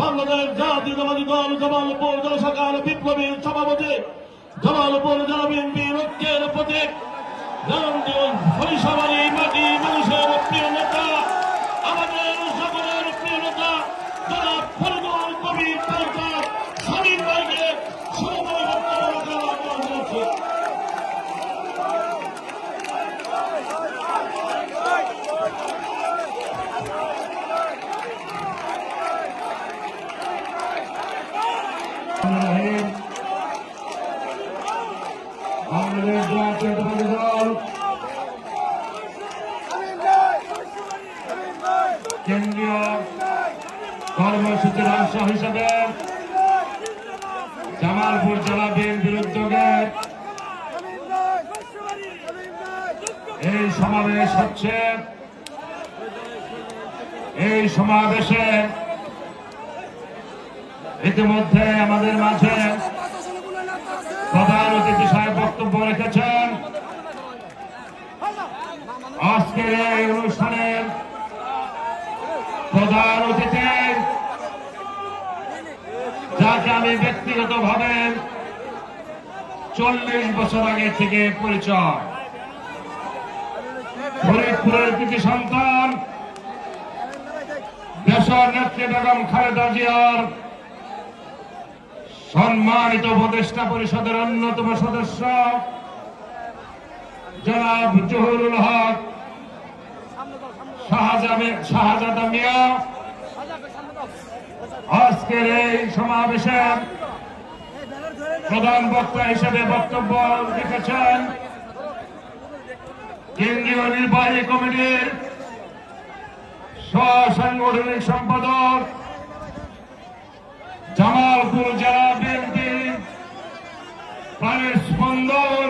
বাংলাদেশ জাতীয়তাবাদী দল জামালপুর জনসকাল বিপ্লবীর সভাপতি জামালপুর জেলা বিএনপি ঐক্যের প্রতীক মাটি মানুষের প্রিয় নেতা আমাদের সকলের প্রিয় নেতা যারা ফরিদুল কবির সরকার স্বামীর ভাইকে সময় বক্তব্য রাখার আহ্বান জানাচ্ছি রহিম বাংলাদেশ জাতীয়তাবাদী দল জামালপুর জেলা বিএনপির উদ্যোগে এই সমাবেশ হচ্ছে। এই সমাবেশে ইতিমধ্যে আমাদের মাঝে প্রধান অতিথি সাহেব বক্তব্য রেখেছেন। আজকের এই অনুষ্ঠানের প্রধান অতিথি, যাকে আমি ব্যক্তিগতভাবে চল্লিশ বছর আগে থেকে পরিচয়। ফরিদপুরের কৃতি সন্তান, দেশের নেত্রী বেগম খালেদা জিয়ার সম্মানিত উপদেষ্টা পরিষদের অন্যতম সদস্য, জনাব জহুরুল হক। আজকের এই সমাবেশে প্রধান বক্তা হিসেবে বক্তব্য রেখেছেন কেন্দ্রীয় নির্বাহী কমিটির সাংগঠনিক সম্পাদক জামালপুর জেলা বিএনপি প্রাণের স্পন্দন,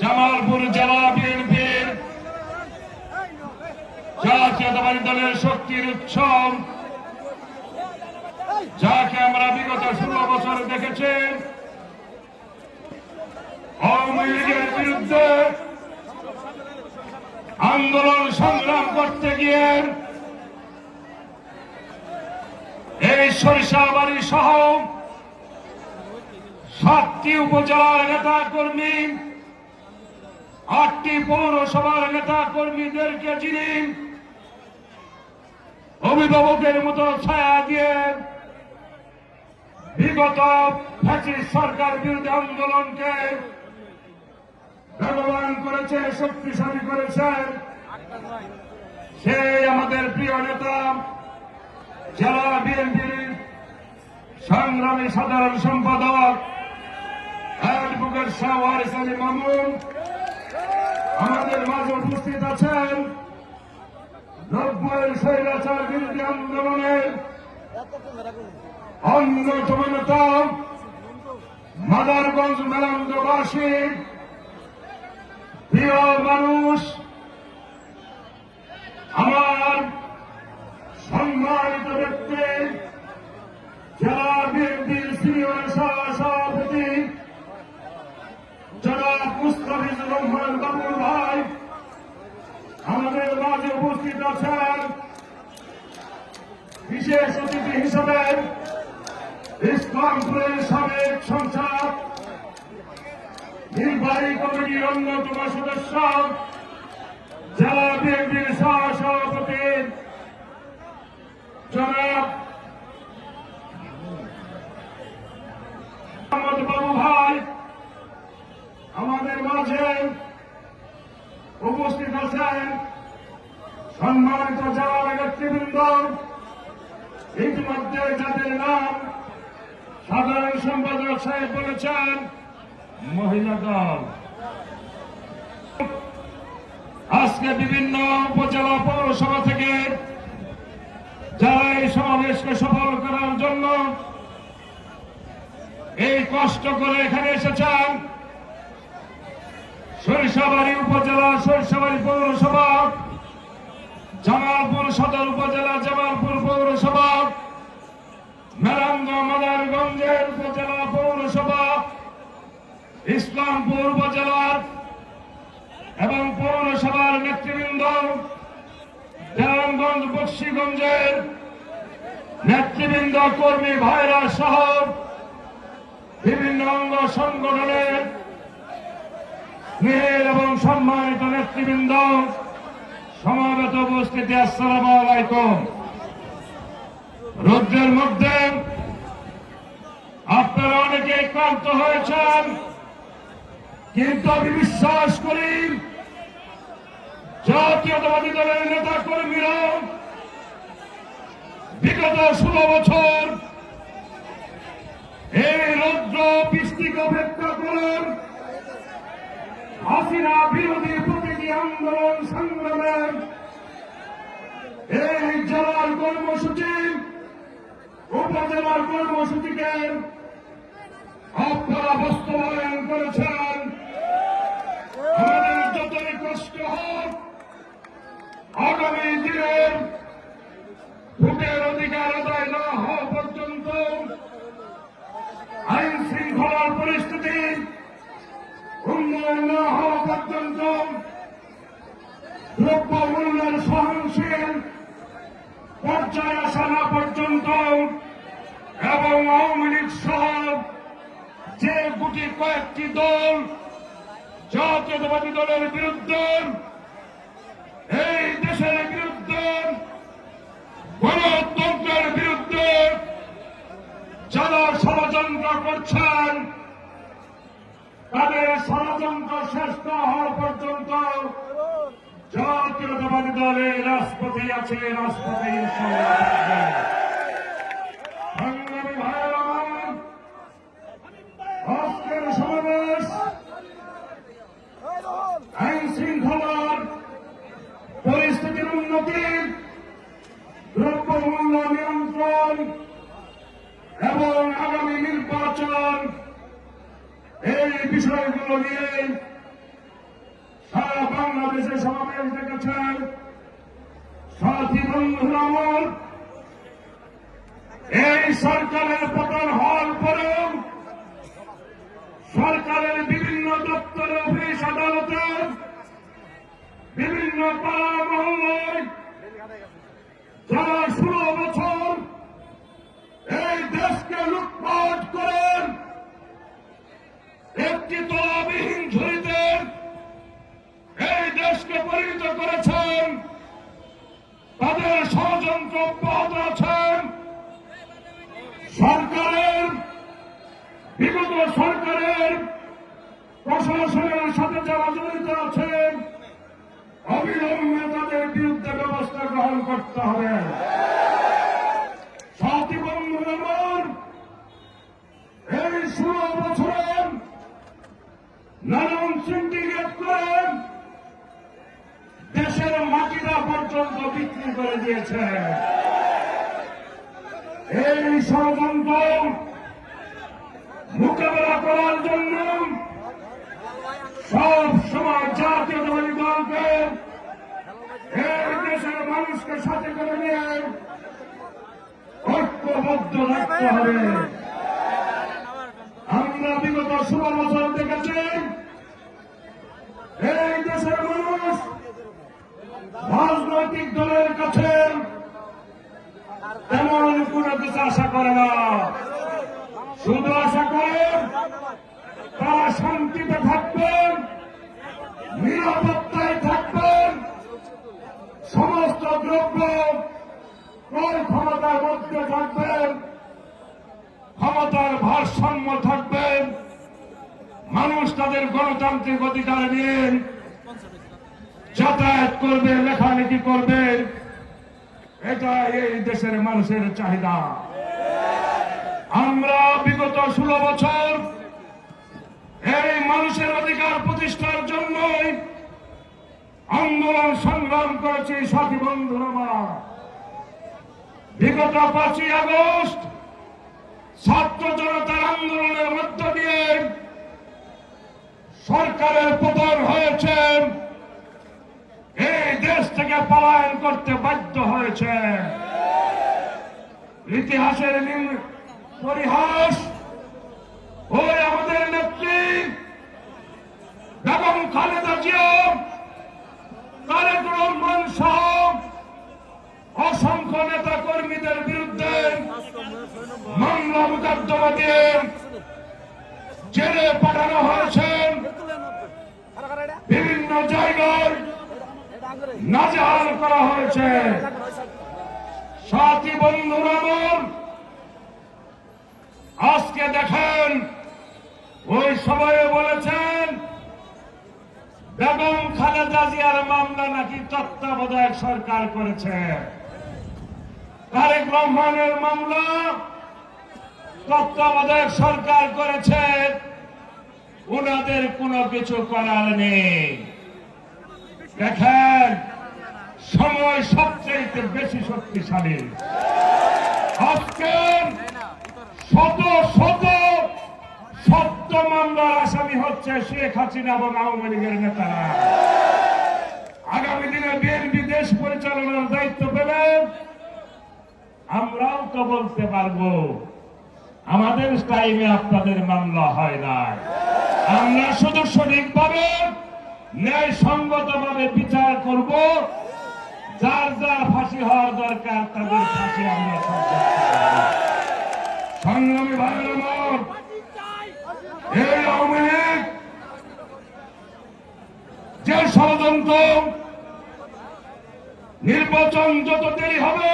জামালপুর জেলা জাতীয়তাবাদী দলের শক্তির উৎসব, যাকে আমরা বিগত ষোলো বছর দেখেছি, আওয়ামী লীগের বিরুদ্ধে আন্দোলন সংগ্রাম করতে গিয়ে এই সরিষাবাড়ি সহ সাতটি উপজেলার নেতা কর্মী আটটি পৌরসভার নেতা কর্মীদেরকে যিনি অভিভাবকের মতো ছায়া দিয়ে বিগত ফ্যাসিস্ট সরকার বিরোধী আন্দোলনকে ভগবান করেছে, শক্তিশালী করেছেন সেই আমাদের প্রিয় নেতা, জেলা বিএনপির সংগ্রামী সাধারণ সম্পাদক, অ্যাডভোকেট শাহ ওয়ারিস আলী মামুন। আমাদের মাঝে উপস্থিত আছেন নব্বই স্বৈরাচার বিরোধী আন্দোলনের অন্যতম নেতা মাদারগঞ্জ মেলান্দবাসী, প্রিয় মানুষ, আমার সম্মানিত ব্যক্তি, জেলা বিএনপির সিনিয়র সভাপতি জনাব মুস্তাফিজুর রহমান বাবুল ভাই আমাদের মাঝে উপস্থিত আছেন বিশেষ অতিথি হিসেবে ইসলামপুরের সাবেক সংসদ নির্বাহী কমিটির অন্যতম সদস্য, জেলা বিএনপির সহসভাপতি জনাব বাবু ভাই, আমাদের মাঝে উপস্থিত আছেন সম্মানিত জেলার নেতৃবৃন্দ ইতিমধ্যে যাদের নাম সাধারণ সম্পাদক সাহেব বলেছেন, মহিলা দল। আজকে বিভিন্ন উপজেলা পৌরসভা থেকে যারা এই সমাবেশকে সফল করার জন্য এই কষ্ট করে এখানে এসেছেন সরিষাবাড়ি উপজেলা, সরিষাবাড়ি পৌরসভা। জামালপুর সদর উপজেলা, জামালপুর পৌরসভা। মেরাঙ্গ মাদারগঞ্জের উপজেলা পৌরসভা। ইসলামপুর উপজেলার এবং পৌরসভার নেতৃবৃন্দ, দেওয়ানগঞ্জ বক্সিগঞ্জের নেতৃবৃন্দ, কর্মী ভাইরা সহ বিভিন্ন অঙ্গ সংগঠনের স্নেহের এবং সম্মানিত নেতৃবৃন্দ, সমাবেত উপস্থিতি, আসসালামু আলাইকুম। রৌদ্রের মধ্যে আপনারা অনেকে ক্লান্ত হয়েছেন, কিন্তু আমি বিশ্বাস করি জাতীয়তাবাদী দলের নেতা কর্মীরা বিগত ষোলো বছর এই রৌদ্র বৃষ্টিকে অপেক্ষা করেন। হাসিনা বিরোধী প্রতিটি আন্দোলন সংগ্রামের এই জেলার কর্মসূচি উপজেলার কর্মসূচিকে আপনারা বাস্তবায়ন দলের বিরুদ্ধে এই দেশের বিরুদ্ধে গণতন্ত্রের বিরুদ্ধে যারা ষড়যন্ত্র করছেন, তাদের ষড়যন্ত্র শেষ না হওয়া পর্যন্ত জাতীয়তাবাদী দলে রাষ্ট্রপতি আছে রাষ্ট্রপতি সংগ্রামী ভাইয়েরা আমার, আজকের সমাবেশ আইন শৃঙ্খলার পরিস্থিতির উন্নতি দ্রব্যমূল্য নিয়ন্ত্রণ এবং আগামী নির্বাচন এই বিষয়গুলো নিয়ে সারা বাংলাদেশে সমাবেশ ডেকেছেন সাথী বন্ধুরা এই সরকারের পতন হওয়ার পরেও সরকারের বিভিন্ন দপ্তর অফিস আদালতে, বিভিন্ন পাড়া মহল্লায় যারা ষোলো বছর এই দেশকে লুটপাট করেন একটি তলাবিহীন এই দেশকে পরিণত করেছেন। তাদের ষড়যন্ত্র অব্যাহত আছেন সরকারের, বিগত সরকারের প্রশাসনের সাথে যারা জড়িত আছেন অবিলম্বে তাদের বিরুদ্ধে ব্যবস্থা গ্রহণ করতে হবে। এই ষোলো বছর নানান সিন্ডিকেট করেন দেশের মাটিরা পর্যন্ত বিক্রি করে দিয়েছে। এই ষড়যন্ত্র মোকাবেলা করার জন্য সব সময় জাতীয়তাবাদী দলকে এই দেশের মানুষকে সাথে করে নিয়ে ঐক্যবদ্ধ রাখতে হবে। আমরা বিগত ষোলো বছর দেখেছি, এই দেশের মানুষ রাজনৈতিক দলের কাছে তেমন কোনো কিছু আশা করে না। শুধু আশা করে তারা শান্তিতে থাকবেন, নিরাপত্তায় থাকবেন, সমস্ত দ্রব্য ক্রয় ক্ষমতার মধ্যে থাকবেন, ক্ষমতার ভারসাম্য থাকবেন, মানুষ তাদের গণতান্ত্রিক অধিকার নিয়ে যাতায়াত করবে, লেখালেখি করবে। এটা এই দেশের মানুষের চাহিদা। আমরা বিগত ষোলো বছর এই মানুষের অধিকার প্রতিষ্ঠার জন্যই আন্দোলন সংগ্রাম করেছি সাথী বন্ধুরা। বিগত পাঁচই আগস্ট ছাত্র জনতার আন্দোলনের মধ্য দিয়ে সরকারের পতন হয়েছে এই দেশ থেকে পলায়ন করতে বাধ্য হয়েছে ইতিহাসের পরিহাস আমাদের নেত্রী বেগম খালেদা জিয়া, তারেক রহমান সহ অসংখ্য নেতা কর্মীদের বিরুদ্ধে মামলা মোকদ্দমা দিয়ে জেলে পাঠানো হয়েছে। বিভিন্ন জায়গায় নাজেহাল করা হয়েছে। সাথী বন্ধুরা আজকে দেখেন ওই সময়ে বলেছেন, বেগম খালেদা জিয়ার মামলা নাকি তত্ত্বাবধায়ক সরকার করেছে। তারেক রহমানের মামলা তত্ত্বাবধায়ক সরকার করেছে। ওনাদের কোনো কিছু করার নেই। দেখেন, সময় সবচেয়ে বেশি শক্তিশালী। আজকে শত শত সত্য মামলার আসামি হচ্ছে শেখ হাসিনা এবং আওয়ামী লীগের নেতারা। আগামী দিনে বিএনপি দেশ পরিচালনার দায়িত্ব পেলে আমরাও তো বলতে পারব, আমাদের টাইমে আপনাদের মামলা হয় না আমরা শুধু সঠিকভাবে ন্যায় সঙ্গত ভাবে বিচার করব। যার যার ফাঁসি হওয়ার দরকার, তাদের ফাঁসি আমরা সংগ্রামী ভাইয়ের আমার যে ষড়যন্ত্র নির্বাচন যত দেরি হবে,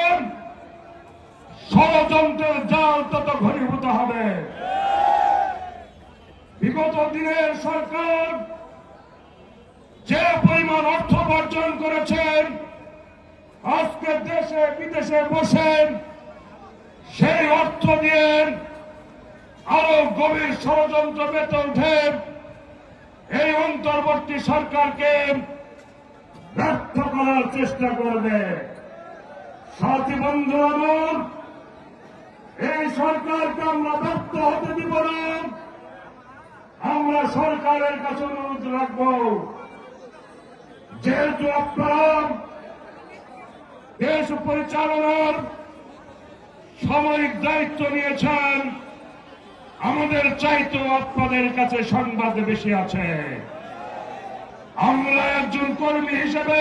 ষড়যন্ত্রের জাল তত ঘনীভূত হবে। বিগত দিনের সরকার যে পরিমাণ অর্থ উপার্জন করেছেন আজকে দেশে বিদেশে বসেন সেই অর্থ দিয়ে আরও গভীর ষড়যন্ত্র বেঁধে ওঠে। এই অন্তর্বর্তী সরকারকে ব্যর্থ করার চেষ্টা করবে। সাথী বন্ধু, আমার এই সরকারকে আমরা ব্যর্থ হতে দিব না। আমরা সরকারের কাছে অনুরোধ রাখব। যেহেতু আপনারা দেশ পরিচালনার সাময়িক দায়িত্ব নিয়েছেন আমাদের চাইতেও আপনাদের কাছে সংবাদ বেশি আছে। আমরা একজন কর্মী হিসেবে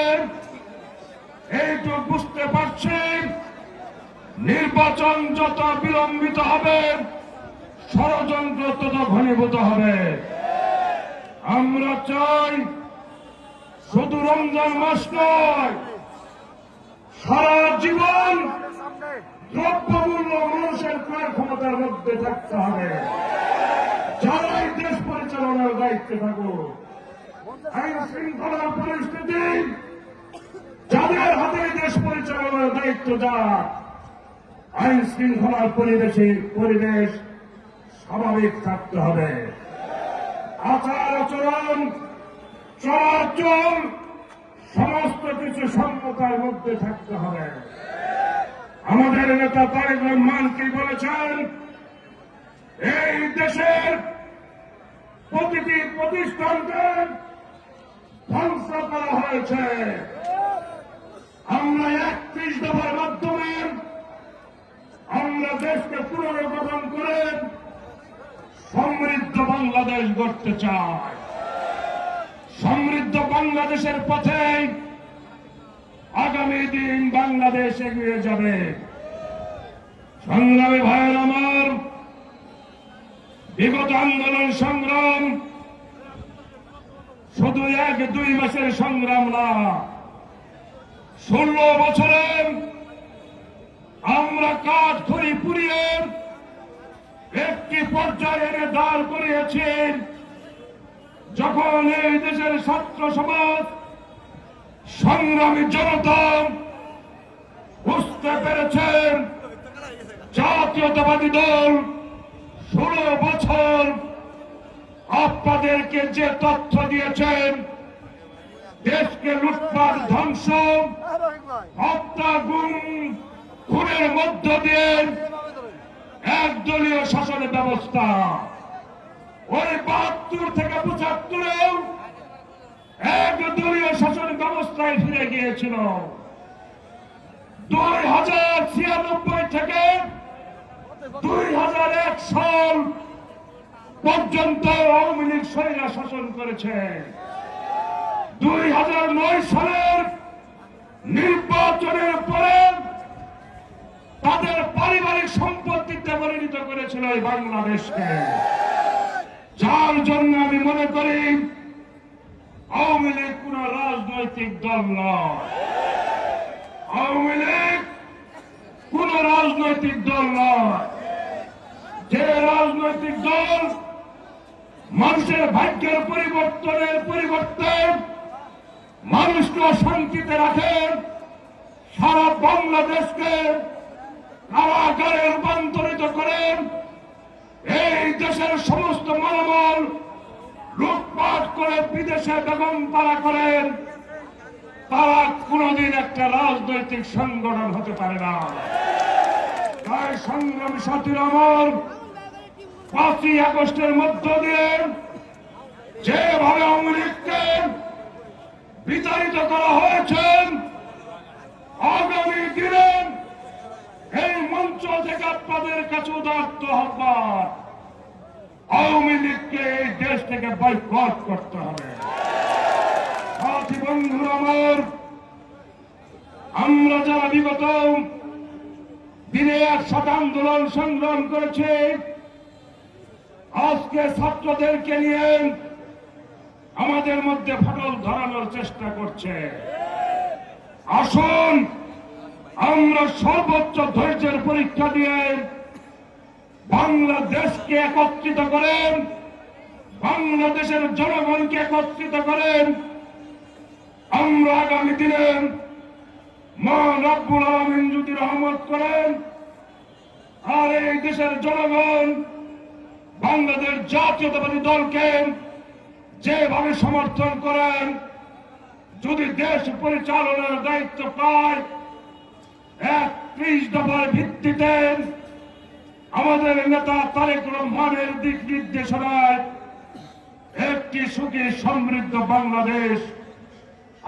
এইটুকু বুঝতে পারছি, নির্বাচন যত বিলম্বিত হবে, ষড়যন্ত্র তত ঘনীভূত হবে। আমরা চাই শুধু রমজান মাস নয়, সারা জীবন দ্রব্যমূল্য মানুষের ক্রয় ক্ষমতার মধ্যে থাকতে হবে। যারাই দেশ পরিচালনার দায়িত্বে থাকুক, আইন শৃঙ্খলার পরিস্থিতি, যাদের হাতে দেশ পরিচালনার দায়িত্ব যাক, আইন শৃঙ্খলার পরিবেশে পরিবেশ স্বাভাবিক থাকতে হবে। আচার আচরণ, চলাচল, সমস্ত কিছু সম্মতার মধ্যে থাকতে হবে। আমাদের নেতা তারেক রহমান কি বলেছেন? এই দেশের প্রতিটি প্রতিষ্ঠানকে ধ্বংস করা হয়েছে। আমরা একত্রিশ দফার মাধ্যমে আমরা দেশকে পুনর্গঠন করে সমৃদ্ধ বাংলাদেশ গড়তে চাই। সমৃদ্ধ বাংলাদেশের পথে আগামী দিন বাংলাদেশ এগিয়ে যাবে। সংগ্রামী ভাইয়ের আমার, বিগত আন্দোলন সংগ্রাম শুধু এক দুই মাসের সংগ্রাম না, ষোলো বছরে আমরা কাঠ খড়ি পুড়িয়ে একটি পর্যায়ে এনে দাঁড় করিয়েছি। যখন এই দেশের ছাত্র সমাজ সংগ্রামী জনতা বুঝতে পেরেছেন, জাতীয়তাবাদী দল ষোলো বছর আপনাদেরকে যে তথ্য দিয়েছেন, দেশকে লুটপাট, ধ্বংস, হত্যা, গুম, খুনের মধ্য দিয়ে একদলীয় শাসন ব্যবস্থা। ওই বাহাত্তর থেকে পঁচাত্তরেও একদলীয় শাসন ব্যবস্থায় ফিরে গিয়েছিল। দুই হাজার ছিয়ানব্বই থেকে দুই হাজার এক সাল পর্যন্ত আওয়ামী লীগ সৈরা শাসন করেছে। দুই হাজার নয় সালের নির্বাচনের পরে তাদের পারিবারিক সম্পত্তিতে পরিণত করেছিল এই বাংলাদেশকে। যার জন্য আমি মনে করি আওয়ামী কোন রাজনৈতিক দল নয়। কোন রাজনৈতিক দল নয়। যে রাজনৈতিক দল মানুষের ভাগ্যের পরিবর্তনের পরিবর্তে মানুষকে শান্তিতে রাখেন সারা বাংলাদেশকে কারাগারে রূপান্তরিত করেন এই দেশের সমস্ত লুটপাট করে বিদেশে বেগম পাড়া করেন তারা কোনদিন একটা রাজনৈতিক সংগঠন হতে পারে না। তাই সংগ্রামী সাথীর আমার পাঁচই আগস্টের মধ্য দিয়ে যেভাবে লীগকে বিতাড়িত করা হয়েছে, আগামী দিনে এই মঞ্চ থেকে আপনাদের কাছে উদার্ত আহ্বান। আওয়ামী লীগকে এই দেশ থেকে বয়কট করতে হবে। সাথী বন্ধুরা আমার, আমরা যারা বিগত দিনে একসাথে আন্দোলন সংগ্রাম করেছে, আজকে ছাত্রদেরকে নিয়ে আমাদের মধ্যে ফাটল ধরানোর চেষ্টা করছে। আসুন, আমরা সর্বোচ্চ ধৈর্যের পরীক্ষা দিয়ে বাংলাদেশকে একত্রিত করেন, বাংলাদেশের জনগণকে একত্রিত করেন। আমরা আগামী দিনে মা রব্বুল আলমিন যদি রহমত করেন, আর এই দেশের জনগণ বাংলাদেশ জাতীয়তাবাদী দলকে যেভাবে সমর্থন করেন, যদি দেশ পরিচালনার দায়িত্ব পায়, একত্রিশ দফার ভিত্তিতে আমাদের নেতা তারেক রহমানের দিক নির্দেশনায় একটি সুখী সমৃদ্ধ বাংলাদেশ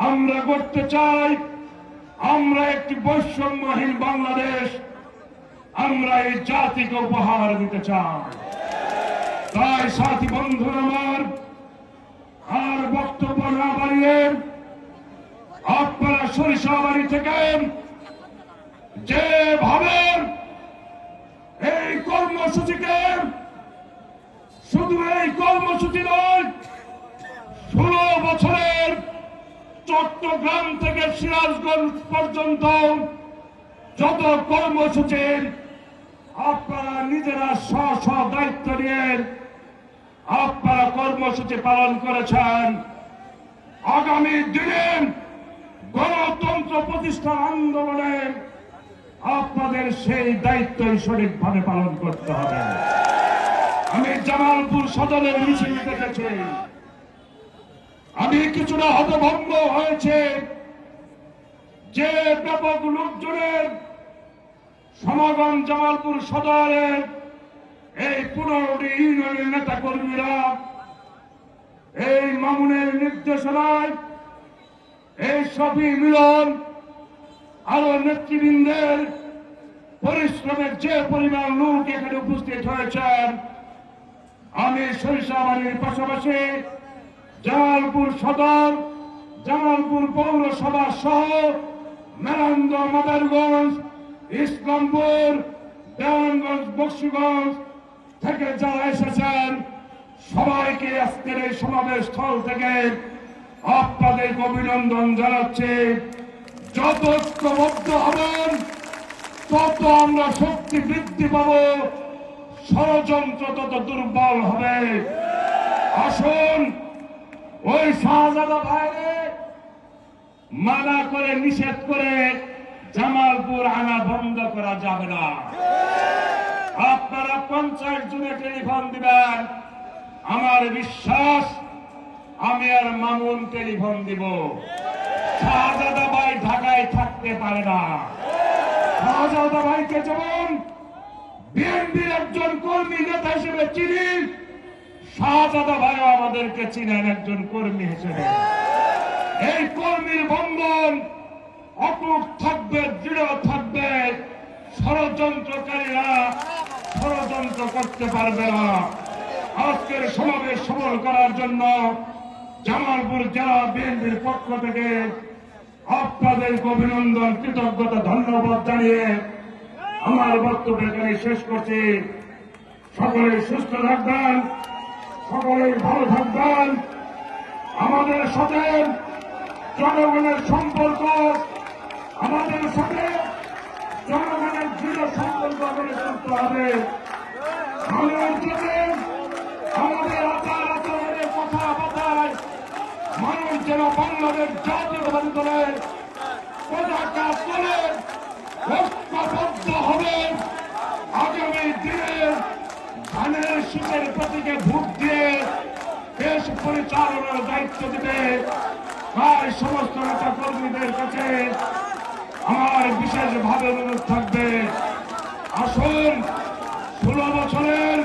আমরা করতে চাই। আমরা একটি বৈষম্যহীন বাংলাদেশ। আমরা এই জাতিকে উপহার দিতে চাই। তাই সাথী বন্ধু আমার, আর বক্তব্য না বাড়িয়ে আপনারা সরিষাবাড়ি থেকে যেভাবে কর্মসূচিকে শুধু এই কর্মসূচি নয়, ষোলো বছরের চট্টগ্রাম থেকে সিরাজগঞ্জ পর্যন্ত যত কর্মসূচি, আপনারা নিজেরা স্ব স্ব দায়িত্ব নিয়ে আপনারা কর্মসূচি পালন করেছেন। আগামী দিনে গণতন্ত্র প্রতিষ্ঠার আন্দোলনে আপনাদের সেই দায়িত্বই সঠিকভাবে পালন করতে হবে। আমি জামালপুর সদরের মিছিল দেখেছি। আমি কিছুটা হতভম্ব হয়েছে যে ব্যাপক লোকজনের সমাগম জামালপুর সদরের এই পনেরোটি ইউনিয়নের নেতা কর্মীরা এই মামুনের নির্দেশনায় এই সফি মিলন আরও নেতৃবৃন্দের পরিশ্রমের যে পরিমাণ লোক এখানে উপস্থিত হয়েছেন, আমি সরিষাবাড়ির পাশাপাশি জামালপুর সদর, জামালপুর পৌরসভা সহ মেরান্দ মাদারগঞ্জ, ইসলামপুর, দেওয়ানগঞ্জ, বক্সিগঞ্জ থেকে যারা এসেছেন, সবাইকে আজকের এই সমাবেশ স্থল থেকে আপনাদেরকে অভিনন্দন জানাচ্ছি। যত ঐক্যবদ্ধ হবেন, তত আমরা শক্তি বৃদ্ধি পাব, ষড়যন্ত্র তত দুর্বল হবে। আসুন, ওই শাহজাদা ভাইরে মানা করে, নিষেধ করে জামালপুর আনা বন্ধ করা যাবে না। আপনারা পঞ্চাশ জনে টেলিফোন দিবেন। আমার বিশ্বাস, আমি আর মামুন টেলিফোন দিব। শাহজাদা ভাই ঢাকায় থাকতে পারে না। ভাইকে যেমন বিএনপির একজন কর্মী নেতা হিসেবে চিনি ভাইও আমাদেরকে চিনেন একজন কর্মী হিসেবে। এই কর্মীর বন্ধন অটুট থাকবে, দৃঢ় থাকবে, ষড়যন্ত্রকারীরা ষড়যন্ত্র করতে পারবে না। আজকের সমাবেশ সফল করার জন্য জামালপুর জেলা বিএনপির পক্ষ থেকে আপনাদেরকে অভিনন্দন, কৃতজ্ঞতা, ধন্যবাদ জানিয়ে আমার বক্তব্য এখানে শেষ করছি। সকলে সুস্থ থাকবেন সকলে ভালো থাকবেন। আমাদের সাথে জনগণের সম্পর্ক, আমাদের সাথে জনগণের দৃঢ় সম্পর্ক গড়ে তুলতে হবে। আমাদের যেন বাংলাদেশ জাতীয়তাবাদী দলের পতাকা তোলে ঐক্যবদ্ধ হবে। আগামী দিনে ধানের শীতের প্রতীকে ভোট দিয়ে দেশ পরিচালনার দায়িত্ব দিবে তাই সমস্ত নেতা কর্মীদের কাছে। আমার বিশেষভাবে অনুরোধ থাকবে, আসুন, ষোলো বছরের